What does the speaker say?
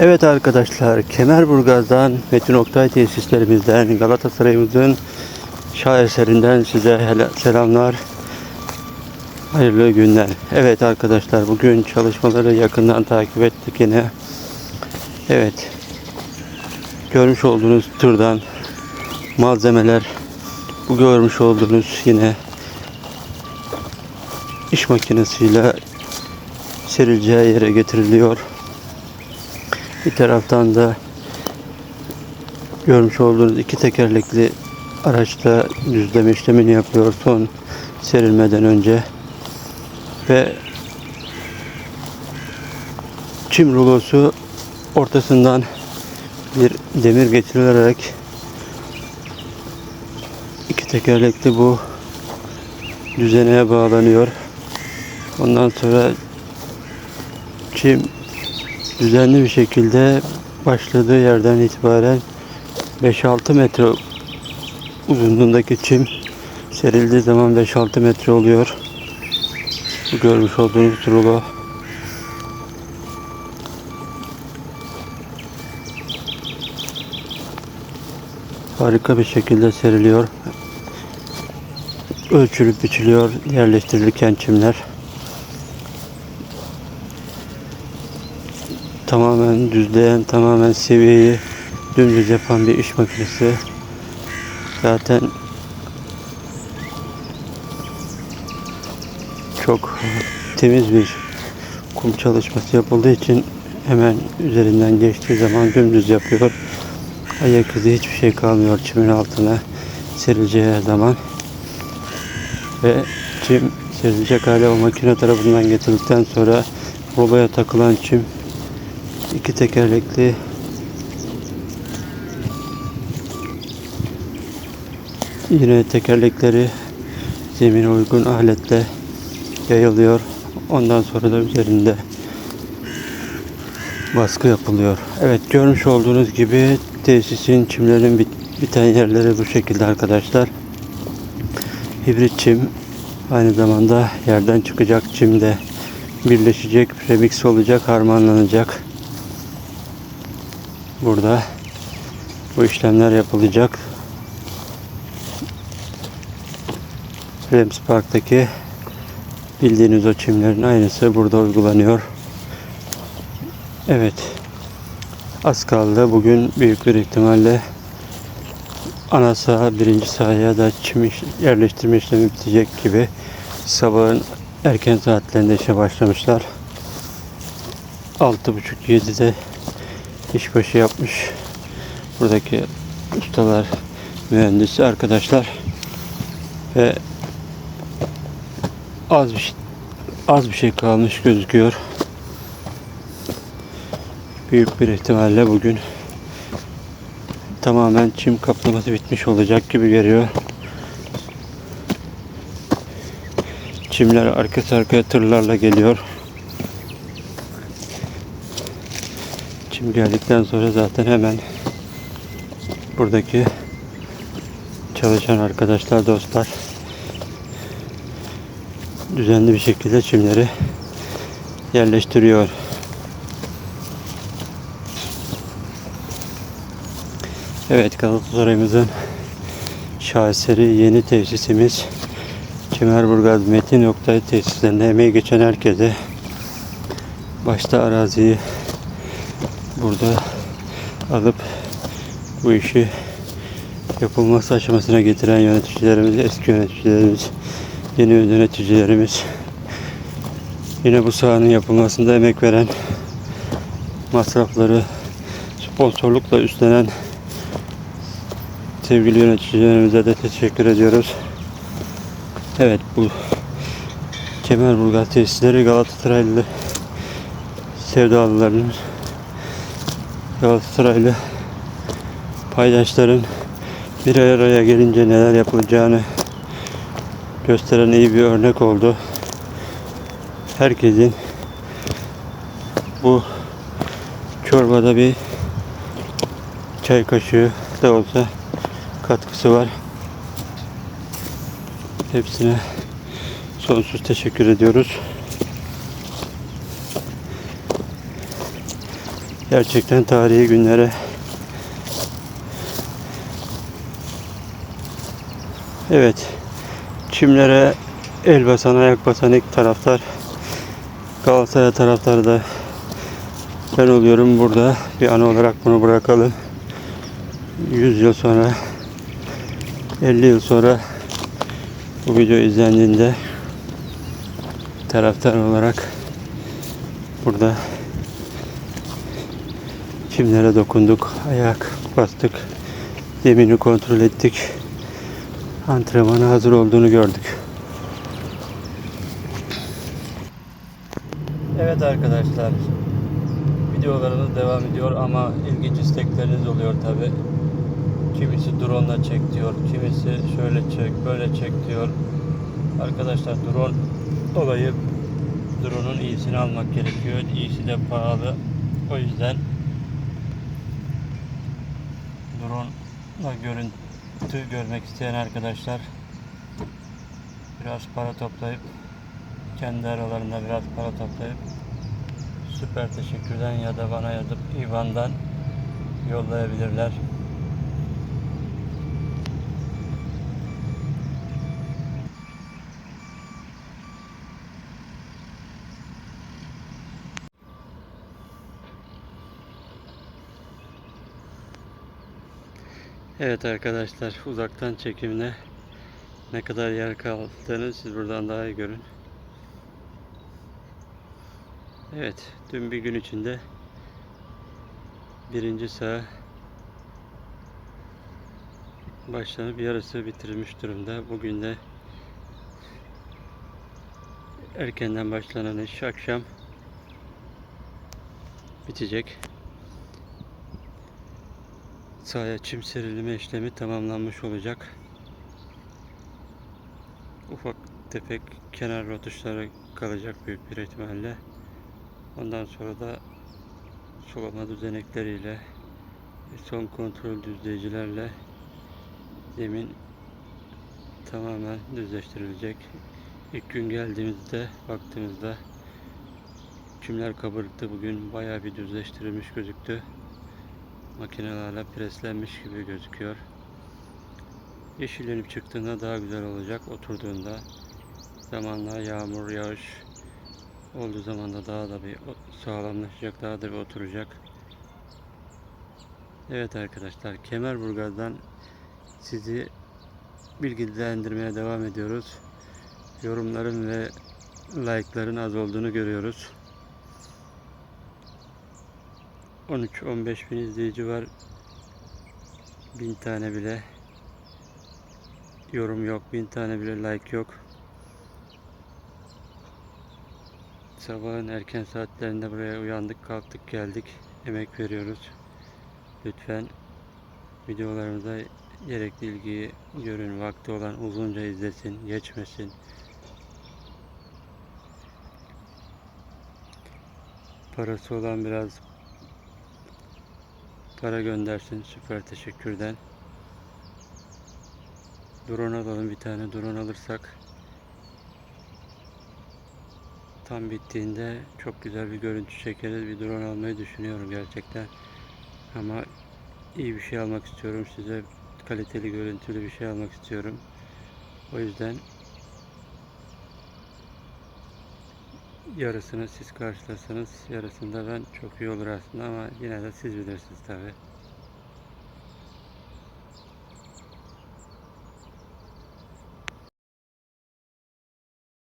Evet arkadaşlar, Kemerburgaz'dan Metin Oktay tesislerimizden Galatasaray'ımızın şaheserinden size selamlar. Hayırlı günler. Evet arkadaşlar, bugün çalışmaları yakından takip ettik yine. Evet. Görmüş olduğunuz turdan malzemeler bu görmüş olduğunuz yine iş makinesiyle serileceği yere getiriliyor. Bir taraftan da görmüş olduğunuz iki tekerlekli araçta düzleme işlemini yapıyor son serilmeden önce ve çim rulosu ortasından bir demir getirilerek iki tekerlekli bu düzeneye bağlanıyor. Ondan sonra çim düzenli bir şekilde başladığı yerden itibaren 5-6 metre uzunluğundaki çim serildiği zaman 5-6 metre oluyor. Bu görmüş olduğunuz rulo. Harika bir şekilde seriliyor. Ölçülüp biçiliyor yerleştirilirken çimler. Tamamen düzleyen, tamamen seviyeyi dümdüz yapan bir iş makinesi. Zaten çok temiz bir kum çalışması yapıldığı için hemen üzerinden geçtiği zaman dümdüz yapıyor. Ayak izi hiçbir şey kalmıyor çimin altına serileceği zaman. Ve çim serilecek hale o makine tarafından getirildikten sonra robaya takılan çim iki tekerlekli yine tekerlekleri zemine uygun aletle yayılıyor. Ondan sonra da üzerinde baskı yapılıyor. Evet görmüş olduğunuz gibi tesisin çimlerin bit- biten yerleri bu şekilde arkadaşlar. Hibrit çim aynı zamanda yerden çıkacak çim de birleşecek, remix olacak, harmanlanacak. Burada bu işlemler yapılacak. Rems Park'taki bildiğiniz o çimlerin aynısı burada uygulanıyor. Evet. Az kaldı. Bugün büyük bir ihtimalle ana saha, birinci sahaya da çim yerleştirme işlemi bitecek gibi sabahın erken saatlerinde işe başlamışlar. 6.30-7'de işbaşı yapmış. Buradaki ustalar, mühendisi arkadaşlar ve az bir şey, az bir şey kalmış gözüküyor. Büyük bir ihtimalle bugün tamamen çim kaplaması bitmiş olacak gibi geliyor. Çimler arka arkaya tırlarla geliyor. Çim geldikten sonra zaten hemen buradaki çalışan arkadaşlar, dostlar düzenli bir şekilde çimleri yerleştiriyor. Evet Galatasaray'ımızın şaheseri yeni tesisimiz Kemerburgaz Metin Oktay tesislerinde emeği geçen herkese başta araziyi burada alıp bu işi yapılması aşamasına getiren yöneticilerimiz, eski yöneticilerimiz, yeni yöneticilerimiz, yine bu sahanın yapılmasında emek veren, masrafları sponsorlukla üstlenen sevgili yöneticilerimize de teşekkür ediyoruz. Evet bu Kemerburgaz tesisleri Galatasaraylı sevdalıların Galatasaraylı paydaşların bir araya gelince neler yapılacağını gösteren iyi bir örnek oldu. Herkesin bu çorbada bir çay kaşığı da olsa katkısı var. Hepsine sonsuz teşekkür ediyoruz. Gerçekten tarihi günlere Evet. Çimlere el basan, ayak basan ilk taraftar Galatasaray taraftarı da ben oluyorum burada. Bir anı olarak bunu bırakalım. 100 yıl sonra 50 yıl sonra bu video izlendiğinde taraftar olarak burada çimlere dokunduk, ayak bastık, zemini kontrol ettik, antrenmana hazır olduğunu gördük. Evet arkadaşlar, videolarımız devam ediyor ama ilginç istekleriniz oluyor tabi. Kimisi drone ile çek diyor, kimisi şöyle çek, böyle çek diyor. Arkadaşlar drone olayı drone'un iyisini almak gerekiyor. İyisi de pahalı. O yüzden drone'la görüntü görmek isteyen arkadaşlar biraz para toplayıp kendi aralarında biraz para toplayıp süper teşekkürden ya da bana yazıp IBAN'dan yollayabilirler. Evet arkadaşlar uzaktan çekimine ne kadar yer kaldığını siz buradan daha iyi görün. Evet dün bir gün içinde birinci saha başlanıp yarısı bitirilmiş durumda. Bugün de erkenden başlanan iş akşam bitecek. Sahaya çim serilme işlemi tamamlanmış olacak. Ufak tefek kenar rötuşları kalacak büyük bir ihtimalle. Ondan sonra da sulama düzenekleriyle son kontrol düzleyicilerle zemin tamamen düzleştirilecek. İlk gün geldiğimizde baktığımızda çimler kabarıktı. Bugün bayağı bir düzleştirilmiş gözüktü makinelerle preslenmiş gibi gözüküyor. Yeşillenip çıktığında daha güzel olacak. Oturduğunda zamanla yağmur, yağış olduğu zaman da daha da bir sağlamlaşacak, daha da bir oturacak. Evet arkadaşlar, Kemerburgaz'dan sizi bilgilendirmeye devam ediyoruz. Yorumların ve like'ların az olduğunu görüyoruz. 13-15 bin izleyici var. Bin tane bile yorum yok. Bin tane bile like yok. Sabahın erken saatlerinde buraya uyandık, kalktık, geldik. Emek veriyoruz. Lütfen videolarımıza gerekli ilgiyi görün. Vakti olan uzunca izlesin, geçmesin. Parası olan biraz para göndersin. Süper teşekkürden. Drone alalım bir tane. Drone alırsak tam bittiğinde çok güzel bir görüntü çekeriz. Bir drone almayı düşünüyorum gerçekten. Ama iyi bir şey almak istiyorum. Size kaliteli görüntülü bir şey almak istiyorum. O yüzden yarısını siz karşılasanız yarısında ben çok iyi olur aslında ama yine de siz bilirsiniz tabi.